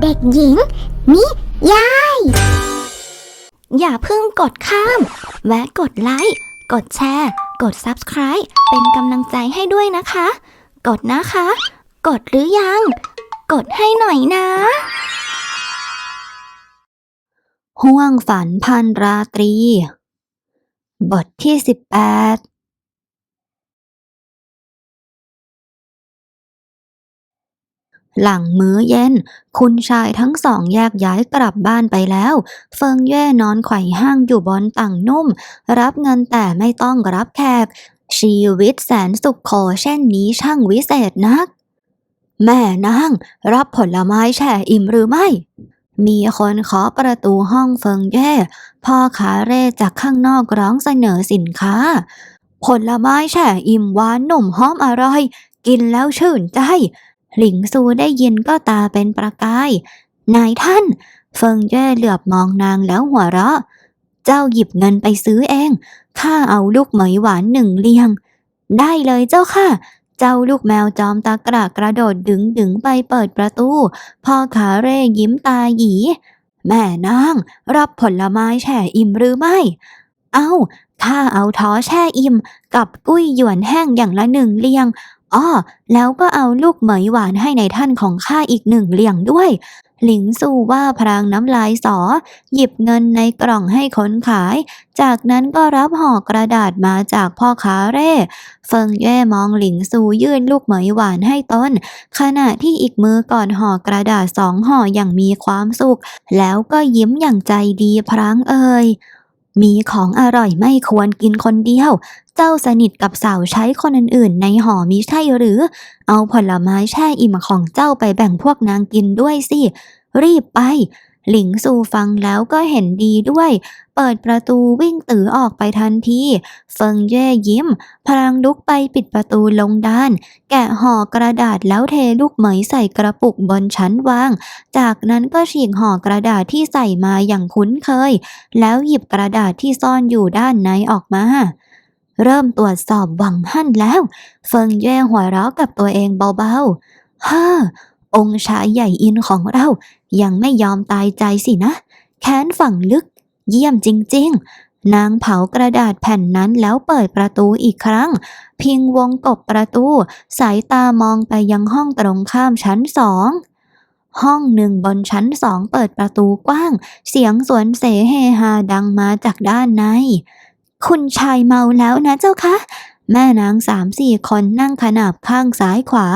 เด็กหญิง นิยาย อย่าเพิ่งกดข้าม แวะกดไลค์ กดแชร์ กด Subscribe เป็นกำลังใจให้ด้วยนะคะ กดนะคะ กดหรือยัง กดให้หน่อยนะ ห่วงฝันพันราตรี บทที่ 18 หลังมื้อเย็น คุณชายทั้งสองแยกย้ายกลับบ้านไปแล้ว เฟิงเย่นอนไขว่ห้างอยู่บนต่างนุ่ม รับเงินแต่ไม่ต้องรับแขก ชีวิตแสนสุขโขเช่นนี้ช่างวิเศษนัก แม่นางรับผลไม้แช่อิ่มหรือไม่ มีคนเคาะประตูห้องเฟิงเย่พ่อขาเร่จากข้างนอกร้องเสนอสินค้า ผลไม้แช่อิ่มหวานหนุ่มหอมอร่อยกินแล้วชื่นใจ หลิงซูได้ยินก็ตาเป็นประกาย นายท่าน เฟิงเย่เหลือบมองนางแล้วหัวเราะ เจ้าหยิบเงินไปซื้อเอง ข้าเอาลูกเหมยหวานหนึ่งเลียง ได้เลยเจ้าค่ะ เจ้าลูกแมวจอมตากระกระโดดดึงดึงไปเปิดประตู พ่อขาเร่ยิ้มตาหยี แม่นาง รับผลไม้แช่อิ่มหรือไม่ เอา้าข้าเอาท้อแช่อิ่ม กับกุ้ยหยวนแห้งอย่างละหนึ่งเลียง อ้อแล้วก็เอาลูกเหมยหวานให้ในท่านของข้าอีกหนึ่งเลียงด้วย หลิงสู่ว่าพรางน้ำลายสอ หยิบเงินในกล่องให้คนขาย จากนั้นก็รับห่อกระดาษมาจากพ่อค้าเร่ เฟิงเย่มองหลิงซู่ยื่นลูกเหมยหวานให้ตนขณะที่อีกมือก่อนห่อกระดาษสองห่ออย่างมีความสุข แล้วก็ยิ้มอย่างใจดีพรางเอ่ย มีของอร่อยไม่ควรกินคนเดียว เจ้าสนิทกับสาวใช้คนอื่นๆ ในหอมิใช่หรือ เอาผลไม้แช่อิ่มของเจ้าไปแบ่งพวกนางกินด้วยสิ รีบไป หลิงซูฟังแล้วก็เห็นดีด้วย เปิดประตูวิ่งตือออกไปทันทีเฟิงเย่ยิ้ม พลางลุกไปปิดประตูลงด้าน แกะห่อกระดาษแล้วเทลูกเหมยใส่กระปุกบนชั้นวาง จากนั้นก็ฉีกห่อกระดาษที่ใส่มาอย่างคุ้นเคย แล้วหยิบกระดาษที่ซ่อนอยู่ด้านในออกมาเริ่มตรวจสอบหวังหั่นแล้ว เฟิงเย่หัวเราะกับตัวเองเบาๆฮ่าองค์ชายใหญ่อินของเรา ยังไม่ยอมตายใจสินะ แค้นฝังลึก เยี่ยมจริง ๆ นางเผากระดาษแผ่นนั้นแล้วเปิดประตูอีกครั้ง พิงวงกบประตู สายตามองไปยังห้องตรงข้ามชั้นสองห้องหนึ่งบนชั้นสองเปิดประตูกว้าง เสียงสวนเสเฮฮาดังมาจากด้านใน คุณชายเมาแล้วนะเจ้าคะ แม่นางสามสี่คนนั่งขนาบข้างซ้ายขวา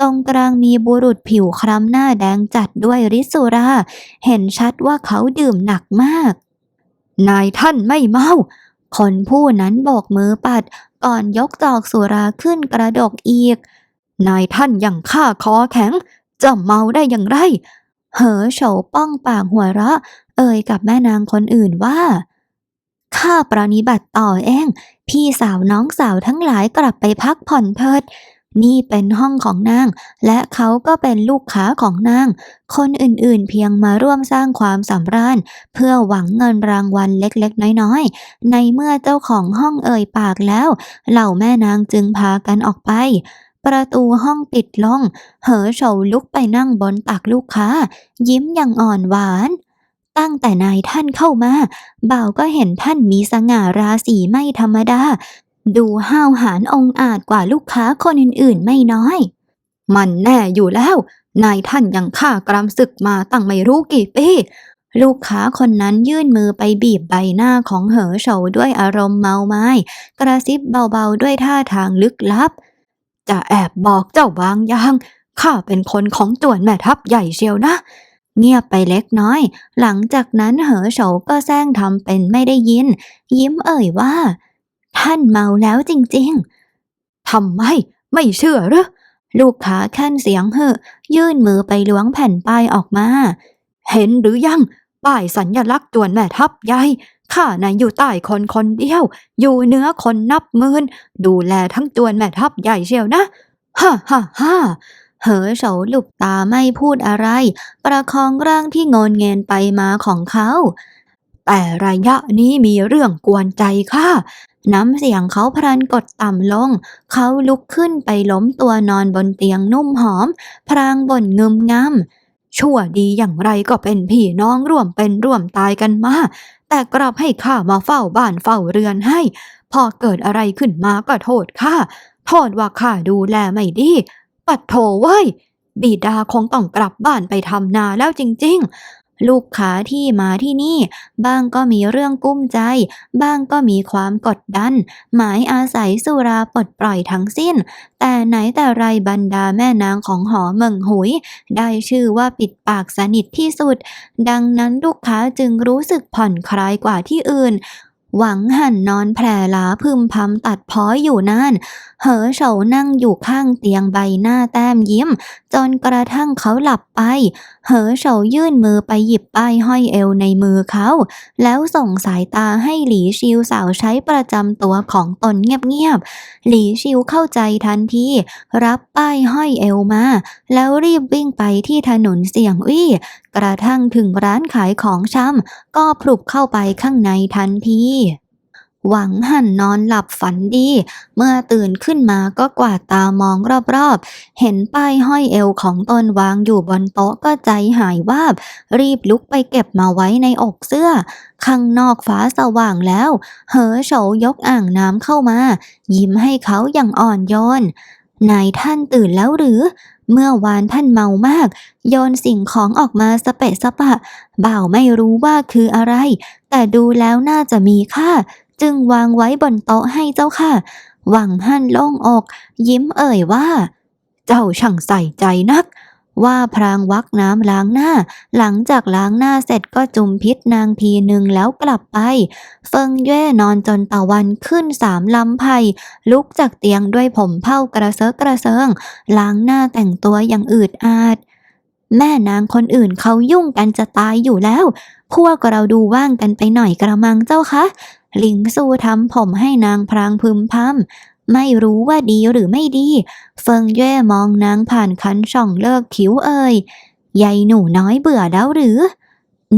ตรงกลางมีบุรุษผิวคล้ำหน้าแดงจัดด้วยริสุรา เห็นชัดว่าเขาดื่มหนักมาก นายท่านไม่เมา คนผู้นั้นโบกมือปัด ก่อนยกจอกสุราขึ้นกระดกอีก นายท่านยังข้าคอแข็ง จะเมาได้อย่างไร เหอโฉป้องปากหัวเราะ เอ่ยกับแม่นางคนอื่นว่าข้าปรนิบัติต่อเอง พี่สาวน้องสาวทั้งหลายกลับไปพักผ่อนเถิด นี่เป็นห้องของนาง และเขาก็เป็นลูกค้าของนาง คนอื่นๆเพียงมาร่วมสร้างความสำราญ เพื่อหวังเงินรางวัลเล็กๆ น้อยๆ ในเมื่อเจ้าของห้องเอ่ยปากแล้ว เหล่าแม่นางจึงพากันออกไปประตูห้องปิดลง เหอโฉวลุกไปนั่งบนตักลูกค้า ยิ้มอย่างอ่อนหวาน ตั้งแต่นายท่านเข้ามาบ่าวก็เห็นท่านมีสง่าราศีไม่ธรรมดา ดูห้าวหาญองอาจกว่าลูกค้าคนอื่นๆไม่น้อย มันแน่อยู่แล้ว นายท่านยังฆ่ากรามศึกมาตั้งไม่รู้กี่ปีลูกค้าคนนั้นยื่นมือไปบีบใบหน้าของเหอโฉวด้วยอารมณ์เมาไม้ กระซิบเบาๆด้วยท่าทางลึกลับ จะแอบบอกเจ้าบางอย่างข้าเป็นคนของจวนแม่ทัพใหญ่เชียวนะ เงียบไปเล็กน้อย หลังจากนั้นเหอโฉก็แซงทำเป็นไม่ได้ยิน ยิ้มเอ่ยว่า ท่านเมาแล้วจริงๆทำไม ไม่เชื่อหรือลูกค้าขั้นเสียงเหอะยื่นมือไปล้วงแผ่นป้ายออกมา เห็นหรือยัง ป้ายสัญญลักษณ์จวนแม่ทัพใหญ่ข้าน่ะอยู่ใต้คนคนเดียว อยู่เหนื้อคนนับหมื่นดูแลทั้งจวนแม่ทัพใหญ่เชียวนะ ฮ่าฮ่าฮ่า เหอโฉวหลุบตาไม่พูดอะไร ประคองร่างที่โงนเงนไปมาของเขา แต่ระยะนี้มีเรื่องกวนใจข้าน้ำเสียงเขาพรันกดต่ำลง เขาลุกขึ้นไปล้มตัวนอนบนเตียงนุ่มหอม พรางบ่นงึมงำชั่วดีอย่างไรก็เป็นพี่น้องร่วมเป็นร่วมตายกันมา แต่กลับให้ข้ามาเฝ้าบ้านเฝ้าเรือนให้ พอเกิดอะไรขึ้นมาก็โทษข้าโทษว่าข้าดูแลไม่ดี ปัดโถเว้ย บิดาคงต้องกลับบ้านไปทำนาแล้วจริง ๆ ลูกค้าที่มาที่นี่ บ้างก็มีเรื่องกุ้มใจ บ้างก็มีความกดดัน หมายอาศัยสุราปลดปล่อยทั้งสิ้น แต่ไหนแต่ไรบรรดาแม่นางของหอเมืองหุย ได้ชื่อว่าปิดปากสนิทที่สุด ดังนั้นลูกค้าจึงรู้สึกผ่อนคลายกว่าที่อื่นหวังหันนอนแผ่หลาพึมพำตัดพ้อยอยู่นั่น เหอเฉานั่งอยู่ข้างเตียงใบหน้าแต้มยิ้ม จนกระทั่งเขาหลับไป เหอเฉายื่นมือไปหยิบป้ายห้อยเอวในมือเขา แล้วส่งสายตาให้หลีชิวสาวใช้ประจำตัวของตนเงียบๆ หลีชิวเข้าใจทันทีรับป้ายห้อยเอวมา แล้วรีบวิ่งไปที่ถนนเสี่ยงอี้กระทั่งถึงร้านขายของชำก็พลุบเข้าไปข้างในทันที หวังหันนอนหลับฝันดี เมื่อตื่นขึ้นมาก็กวาดตามองรอบๆ เห็นป้ายห้อยเอวของตนวางอยู่บนโต๊ะก็ใจหายวาบ รีบลุกไปเก็บมาไว้ในอกเสื้อ ข้างนอกฟ้าสว่างแล้ว เหอโฉยกอ่างน้ำเข้ามา ยิ้มให้เขาอย่างอ่อนโยนนายท่านตื่นแล้วหรือ เมื่อวานท่านเมามาก โยนสิ่งของออกมาสเปะสปะ บ่าวไม่รู้ว่าคืออะไร แต่ดูแล้วน่าจะมีค่า จึงวางไว้บนโต๊ะให้เจ้าค่ะ หวังหั่นโล่งอก ยิ้มเอ่ยว่า เจ้าช่างใส่ใจนัก ว่าพรางวักน้ำล้างหน้า หลังจากล้างหน้าเสร็จก็จุมพิษนางทีหนึ่งแล้วกลับไป เฟิงเย่นอนจนตะวันขึ้นสามลำไพลุกจากเตียงด้วยผมเผ้ากระเซาะกระเซิง ล้างหน้าแต่งตัวอย่างอืดอาดแม่นางคนอื่นเขายุ่งกันจะตายอยู่แล้ว พวกเราดูว่างกันไปหน่อยกระมังเจ้าคะ หลิงซูทำผมให้นางพรางพึมพำไม่รู้ว่าดีหรือไม่ดี เฟิงเย่มองนางผ่านคันช่องเลิกคิ้วเอ่ยยายหนูน้อยเบื่อแล้วหรือ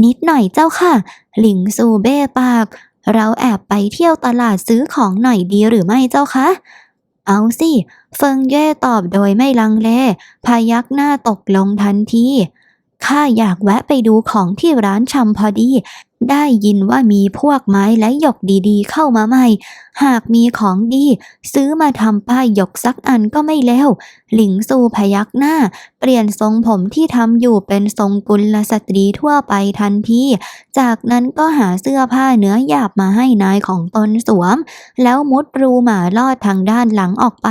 นิดหน่อยเจ้าค่ะ หลิงซูเบ้ปาก เราแอบไปเที่ยวตลาดซื้อของหน่อยดีหรือไม่เจ้าคะเอาสิ เฟิงเย่ตอบโดยไม่ลังเลพยักหน้าตกลงทันที ข้าอยากแวะไปดูของที่ร้านชำพอดีได้ยินว่ามีพวกไม้และหยกดีๆ เข้ามาใหม่ หากมีของดี ซื้อมาทำป้ายหยกสักอันก็ไม่เลวหลิงซูพยักหน้า เปลี่ยนทรงผมที่ทำอยู่เป็นทรงกุลสตรีทั่วไปทันทีจากนั้นก็หาเสื้อผ้าเนื้อหยาบมาให้นายของตนสวม แล้วมุดรูหมาลอดทางด้านหลังออกไป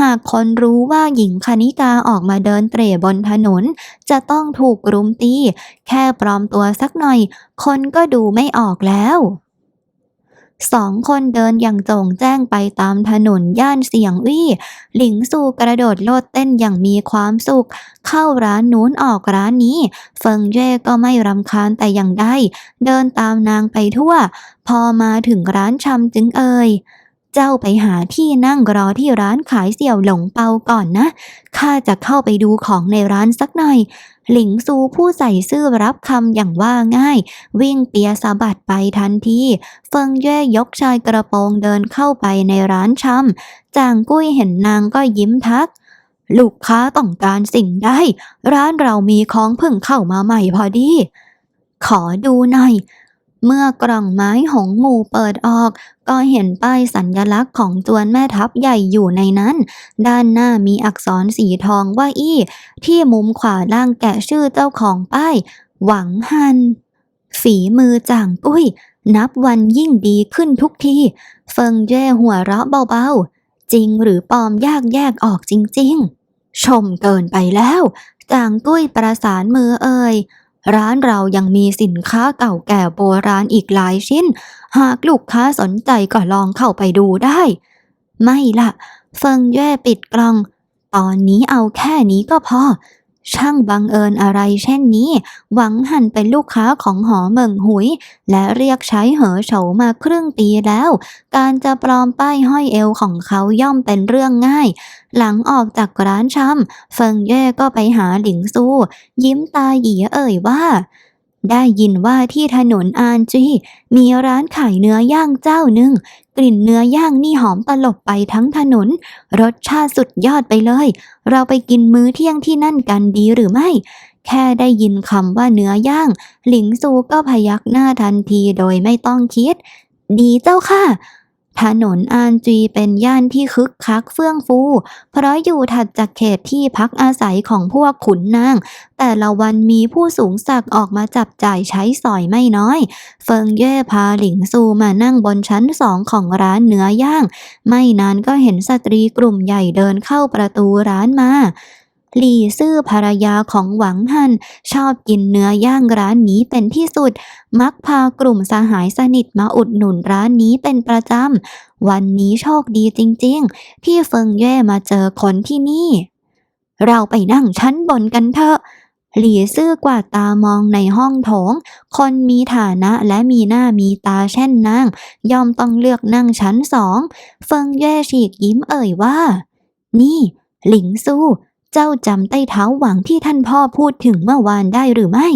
หากคนรู้ว่าหญิงคณิกาออกมาเดินเตร่บนถนน จะต้องถูกรุมตี แค่ปลอมตัวสักหน่อย คนก็ดูไม่ออกแล้วสองคนเดินอย่างโจงแจ้งไปตามถนนย่านเสียงวี่ หลิงสู่กระโดดโลดเต้นอย่างมีความสุข เข้าร้านนู้นออกร้านนี้ เฟิงเย่ก็ไม่รำคาญแต่อย่างใดเดินตามนางไปทั่ว พอมาถึงร้านชำจึงเอ่ย เจ้าไปหาที่นั่งรอที่ร้านขายเสี่ยวหลงเปาก่อนนะ ข้าจะเข้าไปดูของในร้านสักหน่อย หลิงซูผู้ใส่ซื่อรับคำอย่างว่าง่าย วิ่งเปียสะบัดไปทันที เฟิงเย่ยกชายกระโปรงเดินเข้าไปในร้านชำจางกุ้ยเห็นนางก็ยิ้มทักลูกค้าต้องการสิ่งใดร้านเรามีของเพิ่งเข้ามาใหม่พอดี ขอดูหน่อย เมื่อกล่องไม้หงหมู่เปิดออก ก็เห็นป้ายสัญลักษณ์ของจวนแม่ทัพใหญ่อยู่ในนั้น ด้านหน้ามีอักษรสีทองว่าอี้ ที่มุมขวาล่างแกะชื่อเจ้าของป้าย หวังฮัน ฝีมือจ่างกุ้ย นับวันยิ่งดีขึ้นทุกที เฟิงเย่หัวเราะเบาๆ จริงหรือปลอมยากแยกออกจริงๆ ชมเกินไปแล้วจางกุ้ยประสานมือเอ่ย ร้านเรายังมีสินค้าเก่าแก่โบราณอีกหลายชิ้น หากลูกค้าสนใจก็ลองเข้าไปดูได้ ไม่ละเฟิงเย่ปิดกล่อง ตอนนี้เอาแค่นี้ก็พอ ช่างบังเอิญอะไรเช่นนี้ หวังหันเป็นลูกค้าของหอเมิงหุย และเรียกใช้เหอโฉามาครึ่งปีแล้ว การจะปลอมป้ายห้อยเอวของเขาย่อมเป็นเรื่องง่าย หลังออกจากร้านชำเฟิงเย่ก็ไปหาหลิงซูยิ้มตาหยีเอ่ยว่า ได้ยินว่าที่ถนนอานจีมีร้านขายเนื้อย่างเจ้าหนึ่ง ลิ่นเนื้อย่างนี่หอมตลบไปทั้งถนน รสชาติสุดยอดไปเลย เราไปกินมื้อเที่ยงที่นั่นกันดีหรือไม่ แค่ได้ยินคำว่าเนื้อย่าง หลิงซูก็พยักหน้าทันทีโดยไม่ต้องคิด ดีเจ้าค่ะ ถนนอานจีเป็นย่านที่คึกคักเฟื่องฟู เพราะอยู่ถัดจากเขตที่พักอาศัยของพวกขุนนาง แต่ละวันมีผู้สูงศักดิ์ออกมาจับจ่ายใช้สอยไม่น้อย เฟิงเย่พาหลิงซูมานั่งบนชั้นสองของร้านเนื้อย่าง ไม่นานก็เห็นสตรีกลุ่มใหญ่เดินเข้าประตูร้านมา หลี่ซื่อภรรยาของหวังฮัน ชอบกินเนื้อย่างร้านนี้เป็นที่สุด มักพากลุ่มสหายสนิทมาอุดหนุนร้านนี้เป็นประจำ วันนี้โชคดีจริงๆ ที่เฟิงเย่มาเจอคนที่นี่ เราไปนั่งชั้นบนกันเถอะหลี่ซื่อกว่าตามองในห้องโถง คนมีฐานะและมีหน้ามีตาเช่นนางย่อมต้องเลือกนั่งชั้นสอง เฟิงเย่ฉีกยิ้มเอ่ยว่า นี่ หลิงซู่ เจ้าจำไต้เท้าหวังที่ท่านพ่อพูดถึงเมื่อวานได้หรือไม่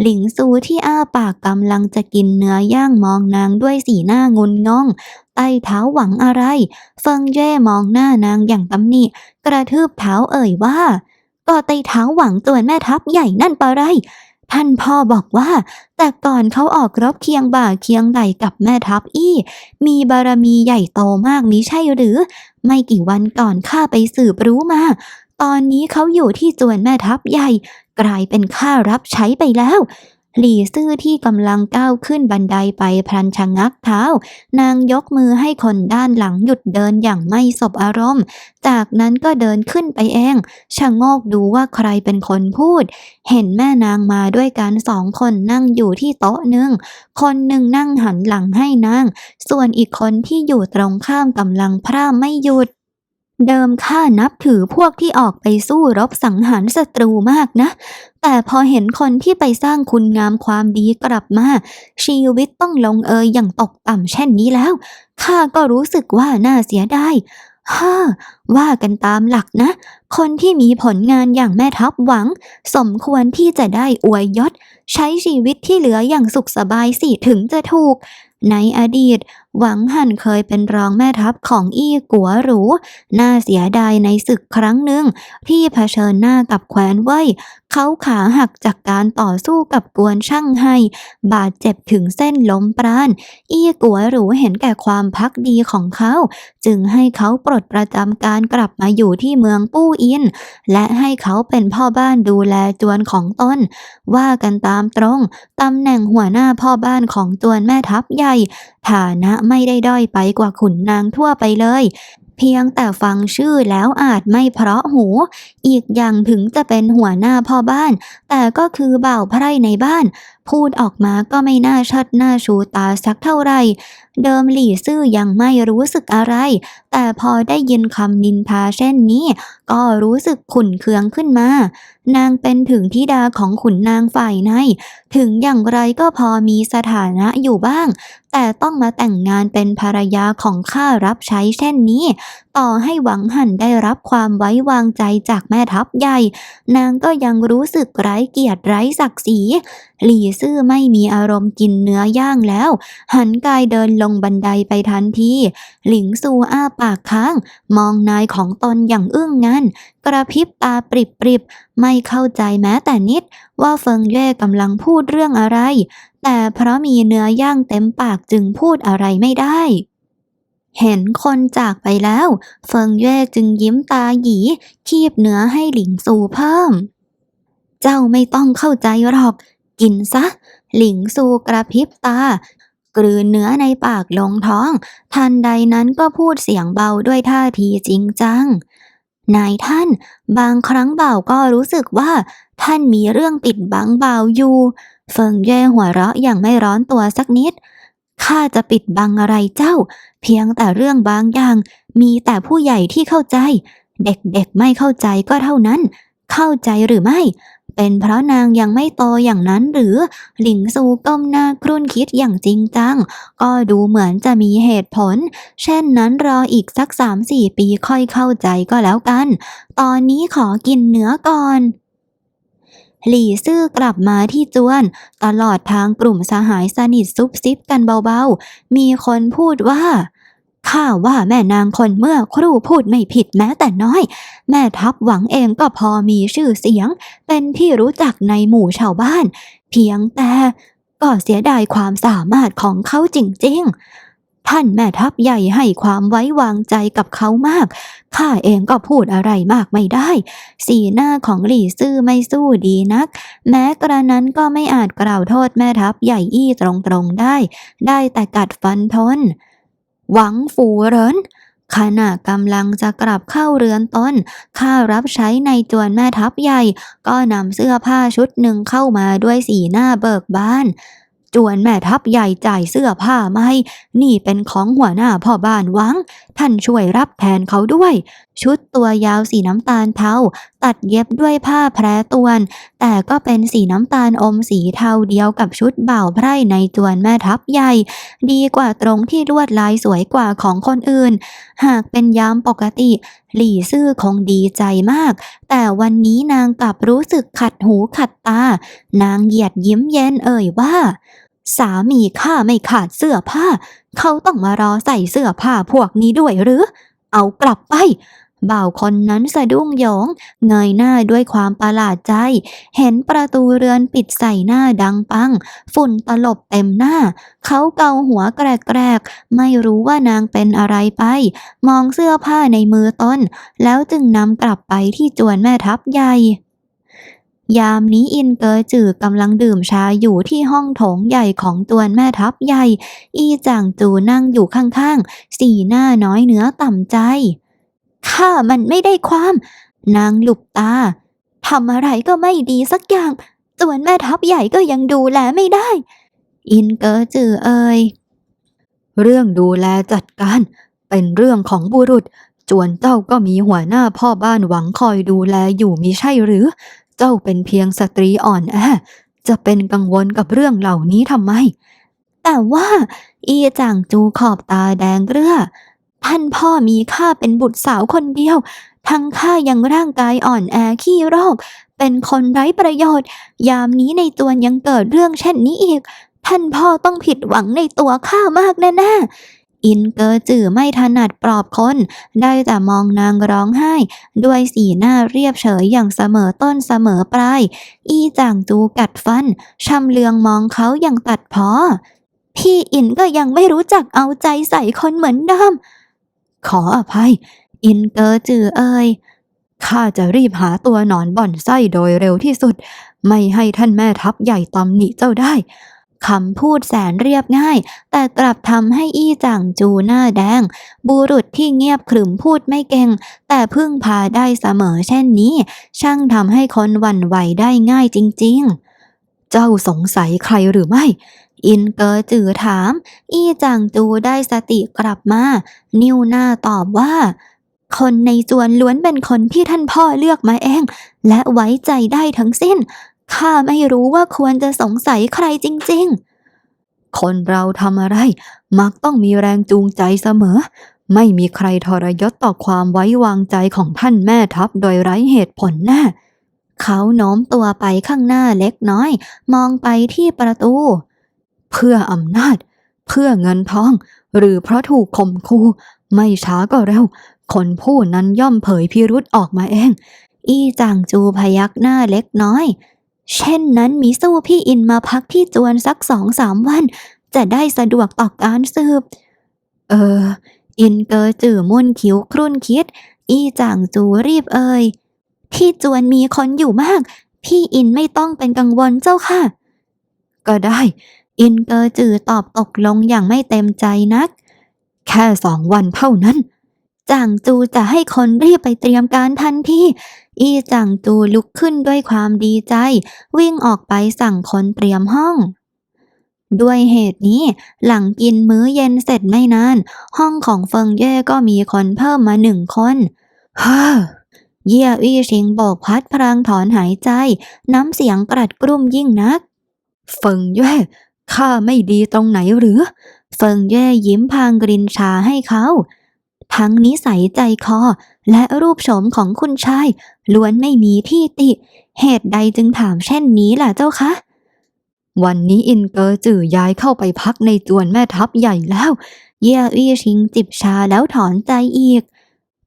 หลิงซูที่อ้าปากกำลังจะกินเนื้อย่างมองนางด้วยสีหน้างุนงงไต้เท้าหวังอะไร เฟิงเย่มองหน้านางอย่างตำหนิกระทืบเท้าเอ่ยว่า ก็ไต้เท้าหวังตัวแม่ทัพใหญ่นั่นปะไรท่านพ่อบอกว่า แต่ก่อนเขาออกรบเคียงบ่าเคียงไหลกับแม่ทัพอี้ มีบารมีใหญ่โตมากมิใช่หรือ ไม่กี่วันก่อนข้าไปสืบรู้มา ตอนนี้เขาอยู่ที่จวนแม่ทัพใหญ่ กลายเป็นข้ารับใช้ไปแล้ว หลี่ซื่อที่กำลังก้าวขึ้นบันไดไปพลันชะงักเท้า นางยกมือให้คนด้านหลังหยุดเดินอย่างไม่สบอารมณ์ จากนั้นก็เดินขึ้นไปเองชะโงกดูว่าใครเป็นคนพูด เห็นแม่นางมาด้วยกันสองคนนั่งอยู่ที่โต๊ะหนึ่ง คนหนึ่งนั่งหันหลังให้นาง ส่วนอีกคนที่อยู่ตรงข้ามกำลังพร่ำไม่หยุด เดิมข้านับถือพวกที่ออกไปสู้รบสังหารศัตรูมากนะ แต่พอเห็นคนที่ไปสร้างคุณงามความดีกลับมา ชีวิตต้องลงเอยอย่างตกต่ำเช่นนี้แล้ว ข้าก็รู้สึกว่าน่าเสียดายฮ่าว่ากันตามหลักนะ คนที่มีผลงานอย่างแม่ทัพหวัง สมควรที่จะได้อวยยศ ใช้ชีวิตที่เหลืออย่างสุขสบายสิถึงจะถูก ในอดีต หวังหันเคยเป็นรองแม่ทัพของอี้กัวหรูน่าเสียดายในศึกครั้งหนึ่ง ที่เผชิญหน้ากับแคว้นเว่ยเขาขาหักจากการต่อสู้กับกวนช่างไฮบาดเจ็บถึงเส้นล้มปราณอี้กัวหรูเห็นแก่ความพักดีของเขา จึงให้เขาปลดประจำการกลับมาอยู่ที่เมืองปู้อิน และให้เขาเป็นพ่อบ้านดูแลจวนของตนว่ากันตามตรงตำแหน่งหัวหน้าพ่อบ้านของจวนแม่ทัพใหญ่ฐานะไม่ได้ด้อยไปกว่าขุนนางทั่วไปเลย เพียงแต่ฟังชื่อแล้วอาจไม่เพราะหู อีกอย่างถึงจะเป็นหัวหน้าพ่อบ้าน แต่ก็คือบ่าวไพร่ในบ้าน พูดออกมาก็ไม่น่าชัดหน้าชูตาสักเท่าไหร่เดิมหลี่ซื่อยังไม่รู้สึกอะไร แต่พอได้ยินคำนินทาเช่นนี้ ก็รู้สึกขุ่นเคืองขึ้นมา นางเป็นถึงธิดาของขุนนางฝ่ายใน ถึงอย่างไรก็พอมีสถานะอยู่บ้าง แต่ต้องมาแต่งงานเป็นภรรยาของข้ารับใช้เช่นนี้ ต่อให้หวังหันได้รับความไว้วางใจจากแม่ทัพใหญ่ นางก็ยังรู้สึกไร้เกียรติไร้ศักดิ์ศรี หลี่ซื่อไม่มีอารมณ์กินเนื้อย่างแล้ว หันกายเดินลงบันไดไปทันที หลิงซูอ้าปากค้าง มองนายของตนอย่างอึ้งงันกระพริบตาปริบปริบไม่เข้าใจแม้แต่นิด ว่าเฟิงเย่กำลังพูดเรื่องอะไร แต่เพราะมีเนื้อย่างเต็มปากจึงพูดอะไรไม่ได้เห็นคนจากไปแล้ว เฟิงเย่จึงยิ้มตาหยีคีบเนื้อให้หลิงซูเพิ่ม เจ้าไม่ต้องเข้าใจหรอก กินซะ หลิงซูกระพริบตา กลืนเนื้อในปากลงท้อง ทันใดนั้นก็พูดเสียงเบาด้วยท่าทีจริงจัง นายท่าน บางครั้งเบาก็รู้สึกว่า ท่านมีเรื่องปิดบังเบาอยู่เฟิงเย่หัวเราะอย่างไม่ร้อนตัวสักนิดข้าจะปิดบังอะไรเจ้า เพียงแต่เรื่องบางอย่าง มีแต่ผู้ใหญ่ที่เข้าใจ เด็กๆไม่เข้าใจก็เท่านั้น เข้าใจหรือไม่ เป็นเพราะนางยังไม่โตอย่างนั้นหรือ หลิงซูก้มหน้าครุ่นคิดอย่างจริงจัง ก็ดูเหมือนจะมีเหตุผล เช่นนั้นรออีกสักสามสี่ปีค่อยเข้าใจก็แล้วกัน ตอนนี้ขอกินเนื้อก่อนหลี่ซื่อกลับมาที่จวน ตลอดทางกลุ่มสหายสนิทซุบซิบกันเบาๆ มีคนพูดว่า ข้าว่าแม่นางคนเมื่อครู่พูดไม่ผิดแม้แต่น้อย แม่ทัพหวังเองก็พอมีชื่อเสียง เป็นที่รู้จักในหมู่ชาวบ้าน เพียงแต่ก็เสียดายความสามารถของเขาจริง ๆ ท่านแม่ทัพใหญ่ให้ความไว้วางใจกับเขามาก ข้าเองก็พูดอะไรมากไม่ได้ สีหน้าของหลี่ซื่อไม่สู้ดีนัก แม้กระนั้นก็ไม่อาจกล่าวโทษแม่ทัพใหญ่อี้ตรงๆได้ ได้แต่กัดฟันทน หวังฝูเหรินขณะกำลังจะกลับเข้าเรือนตนข้ารับใช้ในจวนแม่ทัพใหญ่ ก็นำเสื้อผ้าชุดหนึ่งเข้ามาด้วยสีหน้าเบิกบาน จวนแม่ทัพใหญ่จ่ายเสื้อผ้าไหมนี่เป็นของหัวหน้าพ่อบ้านวัง ท่านช่วยรับแทนเขาด้วย ชุดตัวยาวสีน้ำตาลเทาตัดเย็บด้วยผ้าแพรตวน แต่ก็เป็นสีน้ำตาลอมสีเทาเดียวกับชุดบ่าวไพร่ในจวนแม่ทัพใหญ่ ดีกว่าตรงที่ลวดลายสวยกว่าของคนอื่น หากเป็นยามปกติ หลี่ซื่อคงดีใจมาก แต่วันนี้นางกลับรู้สึกขัดหูขัดตา นางเหยียดยิ้มเย็นเอ่ยว่า สามีข้าไม่ขาดเสื้อผ้า เขาต้องมารอใส่เสื้อผ้าพวกนี้ด้วยหรือ เอากลับไปบ่าวคนนั้นสะดุ้งโหยง เงยหน้าด้วยความประหลาดใจ เห็นประตูเรือนปิดใส่หน้าดังปัง ฝุ่นตลบเต็มหน้า เขาเกาหัวแกรกๆ ไม่รู้ว่านางเป็นอะไรไป มองเสื้อผ้าในมือตน แล้วจึงนำกลับไปที่จวนแม่ทัพใหญ่ ยามนี้อินเกอจือกำลังดื่มชาอยู่ที่ห้องโถงใหญ่ของจวนแม่ทัพใหญ่ อีจางจูนั่งอยู่ข้างๆ สีหน้าน้อยเนื้อต่ำใจ ข้ามันไม่ได้ความ นางหลุบตา ทำอะไรก็ไม่ดีสักอย่างส่วนแม่ทัพใหญ่ก็ยังดูแลไม่ได้ อินเกอจือเอ่ย เรื่องดูแลจัดการ เป็นเรื่องของบุรุษ จวนเจ้าก็มีหัวหน้าพ่อบ้านหวังคอยดูแลอยู่มิใช่หรือ จ้าเป็นเพียงสตรีอ่อนแอจะเป็นกังวลกับเรื่องเหล่านี้ทำไม แต่ว่า อีจางจูขอบตาแดงเรือท่านพ่อมีข้าเป็นบุตรสาวคนเดียว ทั้งข้ายังร่างกายอ่อนแอขี้โรค เป็นคนไร้ประโยชน์ ยามนี้ในจวยังเกิดเรื่องเช่นนี้อีก ท่านพ่อต้องผิดหวังในตัวข้ามากแน่ๆ อินเกอจื่อไม่ถนัดปลอบคน ได้แต่มองนางร้องไห้ ด้วยสีหน้าเรียบเฉยอย่างเสมอต้นเสมอปลาย อีจางจูกัดฟันชำเลืองมองเขาอย่างตัดพอ พี่อินก็ยังไม่รู้จักเอาใจใส่คนเหมือนเดิมขออภัย อินเกอจือเอ่ยข้าจะรีบหาตัวหนอนบ่อนไส้โดยเร็วที่สุด ไม่ให้ท่านแม่ทัพใหญ่ตำหนิเจ้าได้ คำพูดแสนเรียบง่าย แต่กลับทำให้อี้จ่างจูหน้าแดง บุรุษที่เงียบขรึมพูดไม่เก่ง แต่พึ่งพาได้เสมอเช่นนี้ ช่างทำให้คนหวั่นไหวได้ง่ายจริง ๆ เจ้าสงสัยใครหรือไม่อินเกอจือถาม อี้จางจูได้สติกลับมา นิ้วหน้าตอบว่า คนในจวนล้วนเป็นคนที่ท่านพ่อเลือกมาเอง และไว้ใจได้ทั้งสิ้น ข้าไม่รู้ว่าควรจะสงสัยใครจริง ๆ คนเราทำอะไร มักต้องมีแรงจูงใจเสมอ ไม่มีใครทรยศต่อความไว้วางใจของท่านแม่ทัพโดยไร้เหตุผลแน่เขาโน้มตัวไปข้างหน้าเล็กน้อย มองไปที่ประตู เพื่ออำนาจ เพื่อเงินทอง หรือเพราะถูกข่มขู่ไม่ช้าก็เร็ว คนผู้นั้นย่อมเผยพิรุษออกมาเอง อี้จางจูพยักหน้าเล็กน้อย เช่นนั้นมีสู้พี่อินมาพักที่จวนสักสองสามวัน จะได้สะดวกต่อการสืบ เออ อินเกอจื่อมุ่นคิ้วครุ่นคิด อี้จางจูรีบเอ่ยที่จวนมีคนอยู่มาก พี่อินไม่ต้องเป็นกังวลเจ้าค่ะ ก็ได้ อินเกอจือตอบตกลงอย่างไม่เต็มใจนัก แค่สองวันเท่านั้น จางจูจะให้คนรีบไปเตรียมการทันทีอีจางจูลุกขึ้นด้วยความดีใจ วิ่งออกไปสั่งคนเตรียมห้องด้วยเหตุนี้หลังกินมื้อเย็นเสร็จไม่นาน ห้องของเฟิงเย่ก็มีคนเพิ่มมาหนึ่งคนฮ่าเยี่ยอี้ชิงโบกพัดพลางถอนหายใจ น้ำเสียงกรัดกรุ่มยิ่งนัก เฟิงเย่ข้าไม่ดีตรงไหนหรือ เฟิงเย่ยิ้มพางกรินชาให้เขา ทั้งนิสัยใจคอ และรูปโฉมของคุณชายล้วนไม่มีที่ติ เหตุใดจึงถามเช่นนี้ล่ะเจ้าคะ วันนี้อินเกอร์จื่อย้ายเข้าไปพักในจวนแม่ทัพใหญ่แล้ว เย่อี้ชิงจิบชาแล้วถอนใจอีก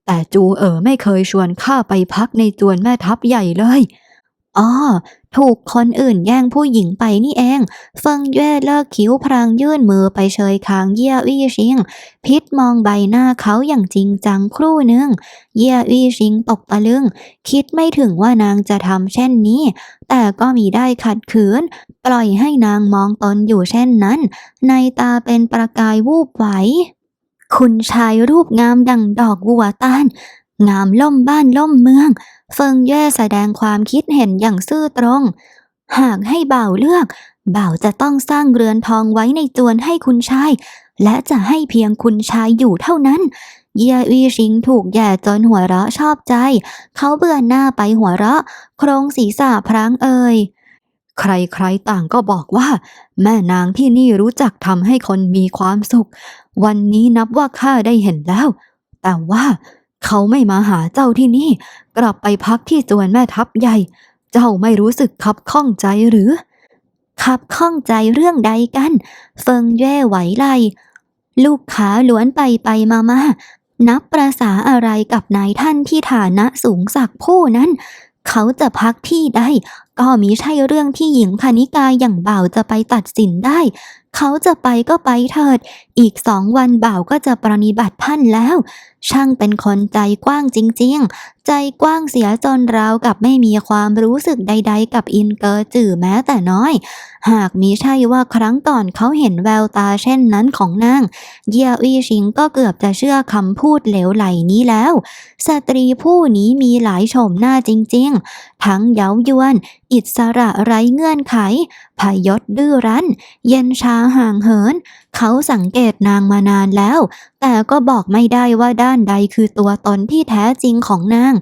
แต่จูเอ๋อไม่เคยชวนข้าไปพักในจวนแม่ทัพใหญ่เลย อ๋อ ถูกคนอื่นแย่งผู้หญิงไปนี่เอง เฟิงเย่เลิกคิ้วพรางยื่นมือไปเชยคางเย่อี้ชิง พิษมองใบหน้าเขาอย่างจริงจังครู่หนึ่ง เย่อี้ชิงตกตะลึง คิดไม่ถึงว่านางจะทำเช่นนี้ แต่ก็มีได้ขัดขืน ปล่อยให้นางมองตนอยู่เช่นนั้น ในตาเป็นประกายวูบไหว คุณชายรูปงามดังดอกบัวตานงามล่มบ้านล่มเมืองเฟิงเย่แสดงความคิดเห็นอย่างซื่อตรง หากให้เบ่าเลือก เบ่าจะต้องสร้างเรือนทองไว้ในจวนให้คุณชาย และจะให้เพียงคุณชายอยู่เท่านั้น เย่วีชิงถูกแย่จนหัวเราะชอบใจ เขาเบื่อหน้าไปหัวเราะ โครงศีรษะพรางเอ่ยใครๆต่างก็บอกว่า แม่นางที่นี่รู้จักทำให้คนมีความสุข วันนี้นับว่าข้าได้เห็นแล้ว แต่ว่า เขาไม่มาหาเจ้าที่นี่ กลับไปพักที่จวนแม่ทัพใหญ่ เจ้าไม่รู้สึกคับข้องใจหรือคับข้องใจเรื่องใดกัน เฟิงเย่ไหวไลลูกค้าล้วนไปไปมามานับประษาอะไรกับนายท่านที่ฐานะสูงสักผู้นั้น เขาจะพักที่ใดก็มิใช่เรื่องที่หญิงคณิกาอย่างบ่าวจะไปตัดสินได้ เขาจะไปก็ไปเถิด อีกสองวันบ่าวก็จะปรนิบัติท่านแล้ว ช่างเป็นคนใจกว้างจริงๆ ใจกว้างเสียจนราวกับไม่มีความรู้สึกใดๆ กับอินเกอร์จื่อแม้แต่น้อย หากมิใช่ว่าครั้งก่อนเขาเห็นแววตาเช่นนั้นของนาง เยียวี่ชิงก็เกือบจะเชื่อคำพูดเหลวไหลนี้แล้ว สตรีผู้นี้มีหลายโฉมหน้าจริงๆ ทั้งเย้ายวน อิสระไร้เงื่อนไขพยศดื้อรั้น เย็นชาห่างเหิน เขาสังเกตนางมานานแล้ว แต่ก็บอกไม่ได้ว่าด้านใดคือตัวตนที่แท้จริงของนาง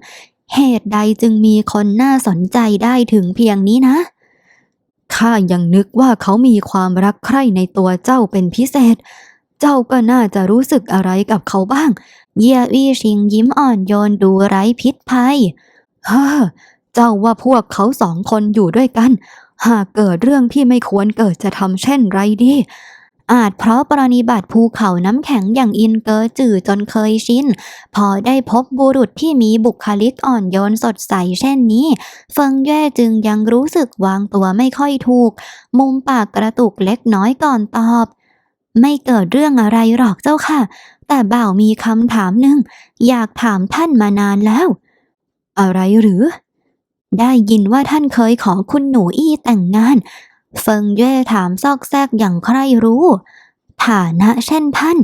เหตุใดจึงมีคนน่าสนใจได้ถึงเพียงนี้นะข้ายังนึกว่าเขามีความรักใคร่ในตัวเจ้าเป็นพิเศษ เจ้าก็น่าจะรู้สึกอะไรกับเขาบ้าง เยี่ยวี่ชิงยิ้มอ่อนโยนดูไร้พิษภัย เฮ้อ เจ้าว่าพวกเขาสองคนอยู่ด้วยกัน หากเกิดเรื่องที่ไม่ควรเกิดจะทำเช่นไรดี อาจเพราะปรนิบัติภูเขาน้ำแข็งอย่างอินเกอร์จื่อจนเคยชิน พอได้พบบุรุษที่มีบุคลิกอ่อนโยนสดใสเช่นนี้ เฟิงแย่จึงยังรู้สึกวางตัวไม่ค่อยถูก มุมปากกระตุกเล็กน้อยก่อนตอบ ไม่เกิดเรื่องอะไรหรอกเจ้าค่ะ แต่บ่าวมีคำถามหนึ่งอยากถามท่านมานานแล้ว อะไรหรือ ได้ยินว่าท่านเคยขอคุณหนูอี้แต่งงาน เฟิงเย่ถามซอกแซกอย่างใครรู้ ฐานะเช่นท่าน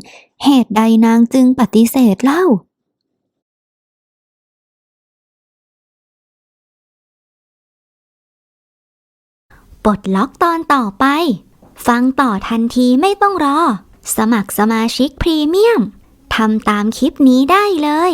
เหตุใดนางจึงปฏิเสธเล่าปลดล็อกตอนต่อไป ฟังต่อทันทีไม่ต้องรอ สมัครสมาชิกพรีเมียมทำตามคลิปนี้ได้เลย